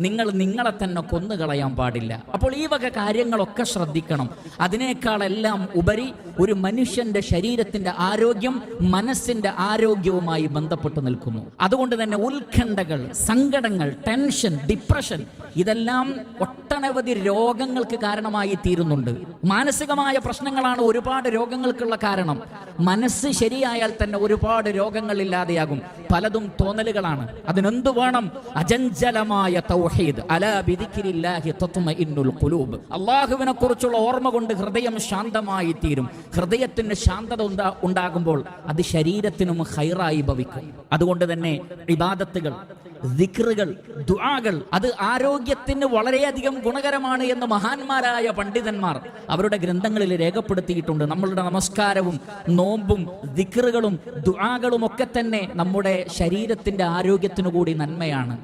നിങ്ങൾ നിങ്ങളെ തന്നെ കൊന്നുകളയാൻ പാടില്ല. അപ്പോൾ ഈ വക കാര്യങ്ങളൊക്കെ ശ്രദ്ധിക്കണം. അതിനേക്കാളെല്ലാം ഉപരി ഒരു മനുഷ്യന്റെ ശരീരത്തിന്റെ ആരോഗ്യം മനസ്സിന്റെ ആരോഗ്യവുമായി ബന്ധപ്പെട്ട് നിൽക്കുന്നു. അതുകൊണ്ട് തന്നെ ഉത്കണ്ഠകൾ സങ്കടങ്ങൾ ടെൻഷൻ ഡിപ്രഷൻ ഇതെല്ലാം ഒട്ടനവധി രോഗങ്ങൾക്ക് കാരണമായി തീരുന്നുണ്ട്. മാനസികമായ പ്രശ്നങ്ങളാണ് ഒരുപാട് രോഗങ്ങൾക്കുള്ള കാരണം. മനസ്സ് ശരിയായാൽ തന്നെ ഒരുപാട് രോഗങ്ങൾ ഇല്ലാതെയാകും പലതും തോന്നലുകളാണ്. അതിനെന്ത് വേണം? അജഞ്ചലമായ തൗഹീദ്. ഖുലൂബ്. അള്ളാഹുവിനെ കുറിച്ചുള്ള ഓർമ്മ കൊണ്ട് ഹൃദയം ശാന്തമായി തീരും. ഹൃദയത്തിന് ശാന്തത ഉണ്ടാ ഉണ്ടാകുമ്പോൾ അത് ശരീരത്തിനും ഹൈറായി ഭവിക്കും. അതുകൊണ്ട് തന്നെ ഇബാദത്തുകൾ ദിക്റുകൾ ദുആകൾ അത് ആരോഗ്യത്തിന് വളരെയധികം ഗുണകരമാണ് എന്ന് മഹാന്മാരായ പണ്ഡിതന്മാർ അവരുടെ ഗ്രന്ഥങ്ങളിൽ രേഖപ്പെടുത്തിയിട്ടുണ്ട്. നമ്മളുടെ നമസ്കാരവും നോമ്പും ദിക്റുകളും ദുആകളും ഒക്കെ തന്നെ നമ്മുടെ ശരീരത്തിന്റെ ആരോഗ്യത്തിനു കൂടി നന്മയാണ്.